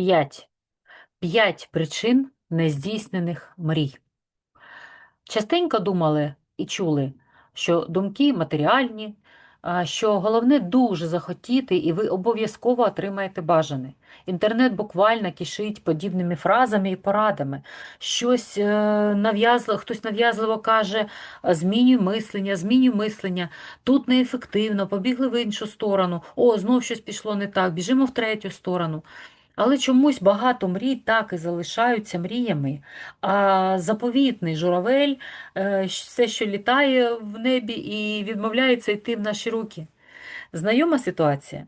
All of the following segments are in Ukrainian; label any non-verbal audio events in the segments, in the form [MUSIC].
П'ять. П'ять причин нездійснених мрій. Частенько думали і чули, що думки матеріальні, що головне дуже захотіти, і ви обов'язково отримаєте бажане. Інтернет буквально кишить подібними фразами і порадами. Щось е, нав'язливо, хтось нав'язливо каже, змінюй мислення, змінюй мислення, тут неефективно, побігли в іншу сторону, о, знов щось пішло не так, біжимо в третю сторону. Але чомусь багато мрій так і залишаються мріями, а заповітний журавель е, все, що літає в небі, і відмовляється йти в наші руки. Знайома ситуація?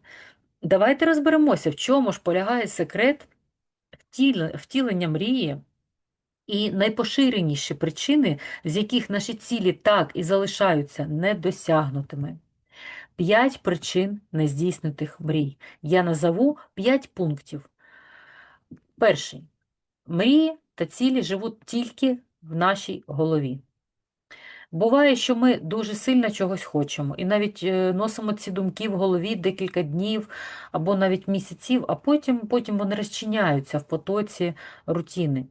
Давайте розберемося, в чому ж полягає секрет втілення мрії і найпоширеніші причини, з яких наші цілі так і залишаються недосягнутими. П'ять причин нездійснутих мрій. Я назову п'ять пунктів. Перший. Мрії та цілі живуть тільки в нашій голові. Буває, що ми дуже сильно чогось хочемо, і навіть е, носимо ці думки в голові декілька днів або навіть місяців, а потім, потім вони розчиняються в потоці рутини.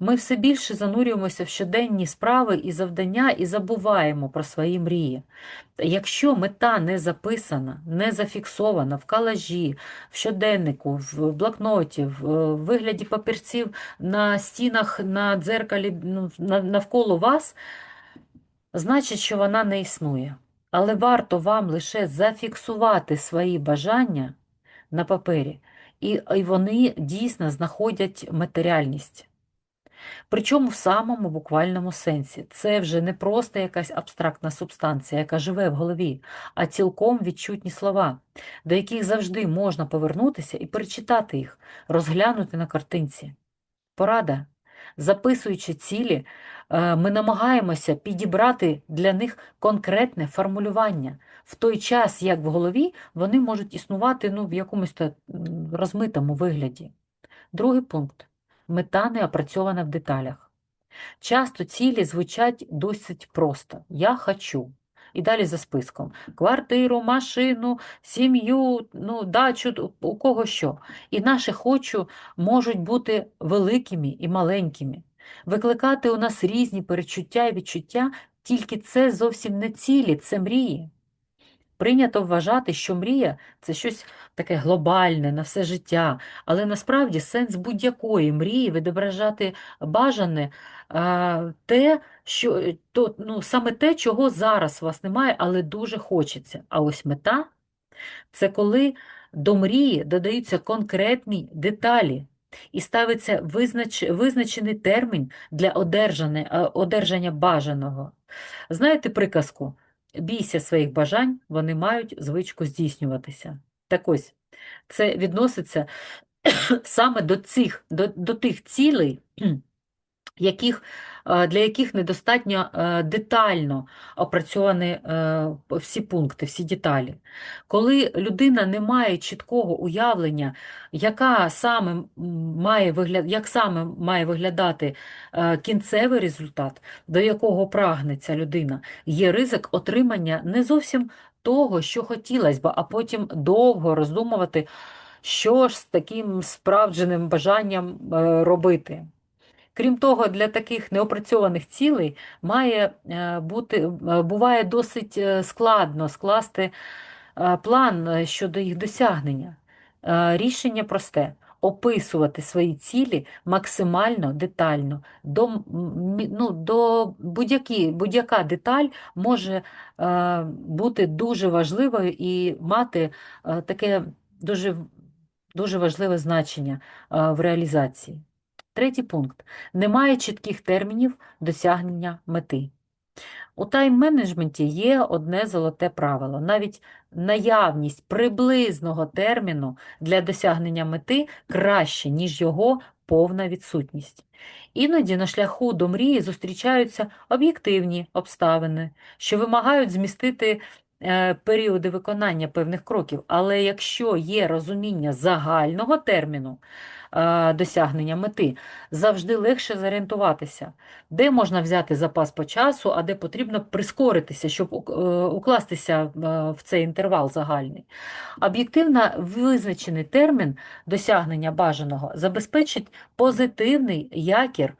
Ми все більше занурюємося в щоденні справи і завдання і забуваємо про свої мрії. Якщо мета не записана, не зафіксована в калажі, в щоденнику, в блокноті, в е, вигляді папірців на стінах, на дзеркалі ну, навколо вас, значить, що вона не існує. Але варто вам лише зафіксувати свої бажання на папері, і, і вони дійсно знаходять матеріальність. Причому в самому буквальному сенсі. Це вже не просто якась абстрактна субстанція, яка живе в голові, а цілком відчутні слова, до яких завжди можна повернутися і перечитати їх, розглянути на картинці. Порада. Записуючи цілі, е, ми намагаємося підібрати для них конкретне формулювання, в той час, як в голові вони можуть існувати ну, в якомусь розмитому вигляді. Другий пункт. Мета не опрацьована в деталях. Часто цілі звучать досить просто. Я хочу. І далі за списком. Квартиру, машину, сім'ю, ну, дачу, у кого що. І наші хочу можуть бути великими і маленькими. Викликати у нас різні перечуття і відчуття, тільки це зовсім не цілі, це мрії. Прийнято вважати, що мрія це щось таке глобальне на все життя, але насправді сенс будь-якої мрії відображати бажане те, що то, ну, саме те, чого зараз у вас немає, але дуже хочеться. А ось мета це коли до мрії додаються конкретні деталі і ставиться визнач, визначений термін для одержання, одержання бажаного. Знаєте приказку? Бійся своїх бажань, вони мають звичку здійснюватися. Так ось, це відноситься [COUGHS] саме до цих, до, до тих цілей, яких, е, для яких недостатньо е, детально опрацьовані е, всі пункти, всі деталі. Коли людина не має чіткого уявлення, яка саме має вигляд, як саме має виглядати кінцевий результат, до якого прагне ця людина, є ризик отримання не зовсім того, що хотілося б, а потім довго роздумувати, що ж з таким справдженим бажанням робити. Крім того, для таких неопрацьованих цілей має е, бути, е, буває досить е, складно скласти план щодо їх досягнення. Рішення просте. Описувати свої цілі максимально детально. До, ну, до будь-яка деталь може бути дуже важливою і мати таке дуже, дуже важливе значення в реалізації. Третій пункт. Немає чітких термінів досягнення мети. У тайм-менеджменті є одне золоте правило. Навіть наявність приблизного терміну для досягнення мети краще, ніж його повна відсутність. Іноді на шляху до мрії зустрічаються об'єктивні обставини, що вимагають змістити е, періоди виконання певних кроків, але якщо є розуміння загального терміну досягнення мети, завжди легше зорієнтуватися, де можна взяти запас по часу, а де потрібно прискоритися, щоб е, укластися е, в цей інтервал загальний. Об'єктивно визначений термін досягнення бажаного забезпечить позитивний якір е,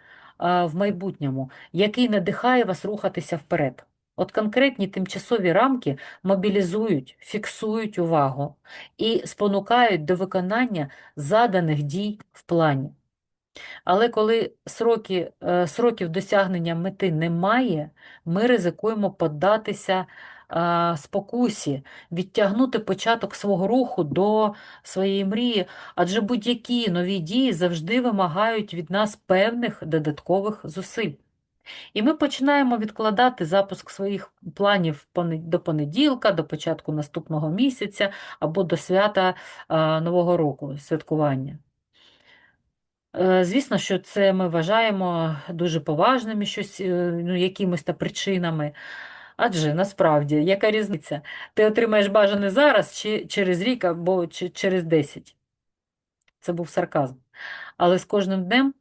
в майбутньому, який надихає вас рухатися вперед. От конкретні тимчасові рамки мобілізують, фіксують увагу і спонукають до виконання заданих дій в плані. Але коли сроки, е, сроків досягнення мети немає, ми ризикуємо поддатися е, спокусі, відтягнути початок свого руху до своєї мрії, адже будь-які нові дії завжди вимагають від нас певних додаткових зусиль. І ми починаємо відкладати запуск своїх планів до понеділка, до початку наступного місяця або до свята Нового року, святкування. Е, Звісно, що це ми вважаємо дуже поважними щось, е, ну, якимись та причинами. Адже насправді, яка різниця? Ти отримаєш бажане зараз чи через рік або чи через 10. Це був сарказм. Але з кожним днем,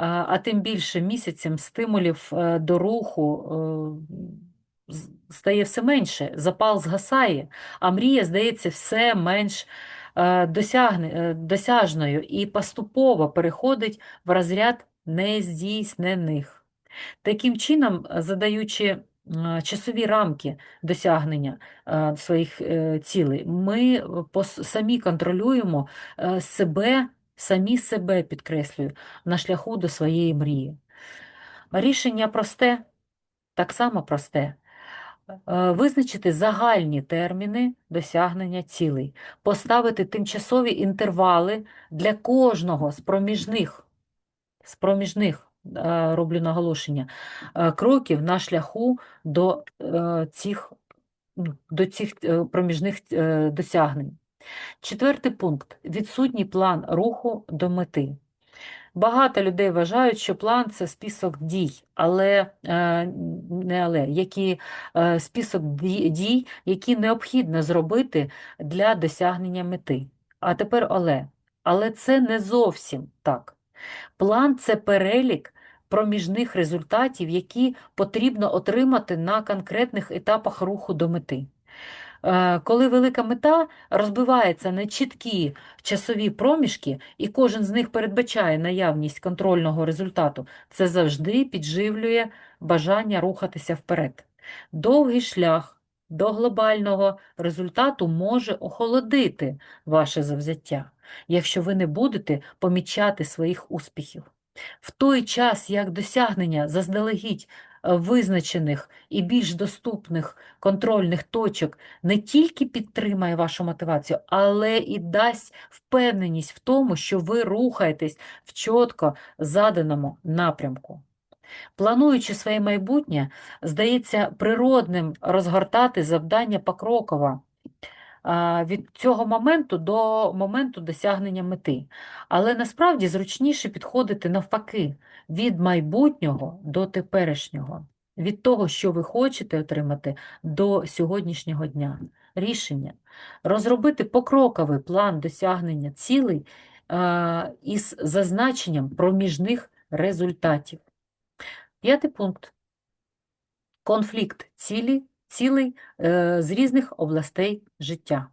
а тим більше місяцем стимулів е, до руху е, стає все менше, запал згасає, а мрія здається все менш е, досягне, досяжною і поступово переходить в розряд нездійснених. Таким чином, задаючи часові рамки досягнення своїх цілей, ми самі контролюємо себе, самі себе підкреслюю, на шляху до своєї мрії. Рішення просте, так само просте. Е, Визначити загальні терміни досягнення цілей, поставити тимчасові інтервали для кожного з проміжних, з проміжних е, роблю наголошення, е, кроків на шляху до цих, ну, до цих проміжних досягнень. Четвертий пункт відсутній план руху до мети. Багато людей вважають, що план це список дій, але е, не але, які е, список дій, які необхідно зробити для досягнення мети. А тепер але. Але це не зовсім так. План це перелік проміжних результатів, які потрібно отримати на конкретних етапах руху до мети. Е, Коли велика мета розбивається на чіткі часові проміжки, і кожен з них передбачає наявність контрольного результату, це завжди підживлює бажання рухатися вперед. Довгий шлях до глобального результату може охолодити ваше завзяття, якщо ви не будете помічати своїх успіхів. В той час, як досягнення заздалегідь визначених і більш доступних контрольних точок не тільки підтримає вашу мотивацію, але і дасть впевненість в тому, що ви рухаєтесь в чітко заданому напрямку. Плануючи своє майбутнє, здається природним розгортати завдання покроково від цього моменту до моменту досягнення мети. Але насправді зручніше підходити навпаки від майбутнього до теперішнього, від того, що ви хочете отримати, до сьогоднішнього дня. Рішення розробити покроковий план досягнення цілей а, із зазначенням проміжних результатів. П'ятий пункт. Конфлікт цілі, цілей е, з різних областей життя.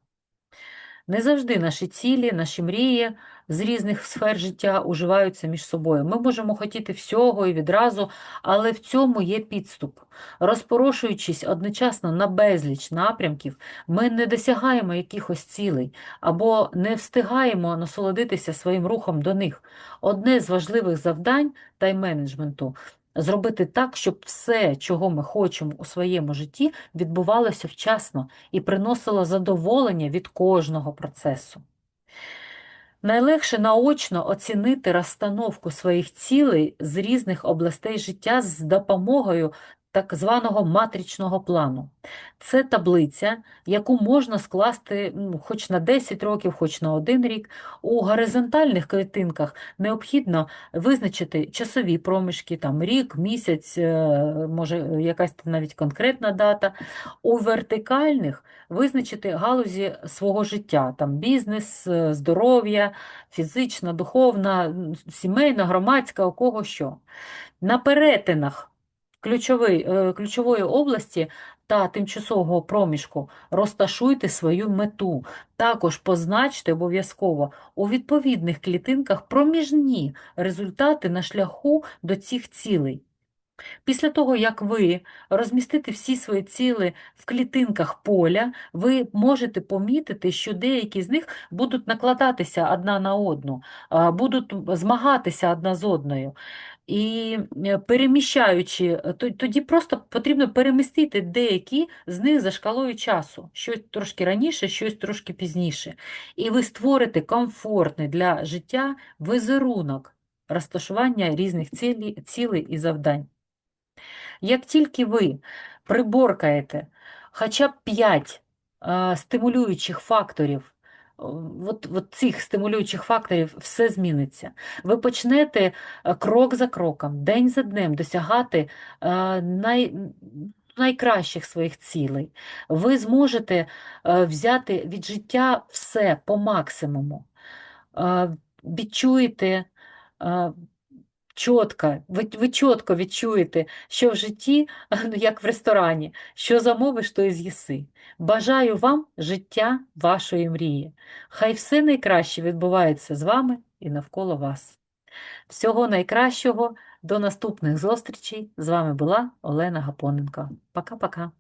Не завжди наші цілі, наші мрії з різних сфер життя уживаються між собою. Ми можемо хотіти всього і відразу, але в цьому є підступ. Розпорошуючись одночасно на безліч напрямків, ми не досягаємо якихось цілей або не встигаємо насолодитися своїм рухом до них. Одне з важливих завдань тайм-менеджменту зробити так, щоб все, чого ми хочемо у своєму житті, відбувалося вчасно і приносило задоволення від кожного процесу. Найлегше наочно оцінити розстановку своїх цілей з різних областей життя з допомогою так званого матричного плану. Це таблиця, яку можна скласти хоч на 10 років, хоч на один рік. У горизонтальних клітинках необхідно визначити часові проміжки, там рік, місяць, е, може якась навіть конкретна дата. У вертикальних визначити галузі свого життя, там бізнес, е, здоров'я, фізична, духовна, сімейна, громадська, у кого що. На перетинах ключової, е, ключової області та тимчасового проміжку розташуйте свою мету. Також позначте обов'язково у відповідних клітинках проміжні результати на шляху до цих цілей. Після того, як ви розмістите всі свої ціли в клітинках поля, ви можете помітити, що деякі з них будуть накладатися одна на одну, будуть змагатися одна з одною. І е, переміщаючи, е, то- тоді просто потрібно перемістити деякі з них за шкалою часу, щось трошки раніше, щось трошки пізніше. І ви створите комфортний для життя візерунок розташування різних цілей, цілей і завдань. Як тільки ви приборкаєте хоча б 5 стимулюючих факторів, от, от цих стимулюючих факторів все зміниться. Ви почнете е, крок за кроком, день за днем досягати е, най, найкращих своїх цілей. Ви зможете е, взяти від життя все по максимуму. Відчуєте чітко, ви, ви чітко відчуєте, що в житті, [LAUGHS] ну, як в ресторані, що замовиш, то і з'їси. Бажаю вам життя вашої мрії. Хай все найкраще відбувається з вами і навколо вас. Всього найкращого, до наступних зустрічей. З вами була Олена Гапоненко. Пока-пока.